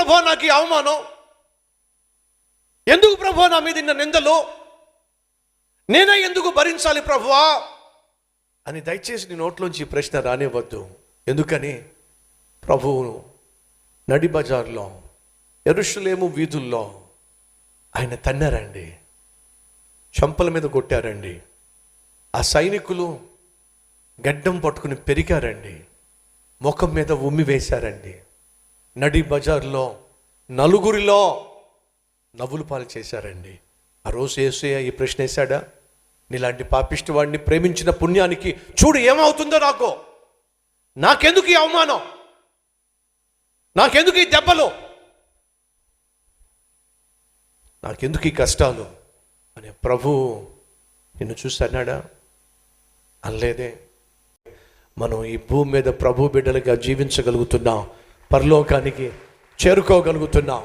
ప్రభా నాకు ఈ అవమానం? ఎందుకు ప్రభా నా మీద ఇన్న నిందలు? నేనే ఎందుకు భరించాలి ప్రభువా అని దయచేసి నీ నోట్లోంచి ప్రశ్న రానివ్వద్దు. ఎందుకని? ప్రభువును నడి బజార్లో ఎరుషులేము వీధుల్లో ఆయన తన్నారండి. చంపల మీద కొట్టారండి. ఆ సైనికులు గడ్డం పట్టుకుని పెరిగారండి. ముఖం మీద ఉమ్మి వేశారండి. నడి బజార్లో నలుగురిలో నవ్వులు పాలు చేశారండి. ఆ రోజు ఏసయ్య ఈ ప్రశ్న వేశాడా? నీలాంటి పాపిష్టి వాడిని ప్రేమించిన పుణ్యానికి చూడు ఏమవుతుందో నాకు. నాకెందుకు ఈ అవమానం? నాకెందుకు ఈ దెబ్బలు? నాకెందుకు ఈ కష్టాలు? అనే ప్రభు నిన్ను చూసి అన్నాడా? అనలేదే. మనం ఈ భూమి మీద ప్రభు బిడ్డలుగా జీవించగలుగుతున్నాం. పరలోకానికి చేరుకోగలుగుతున్నాం.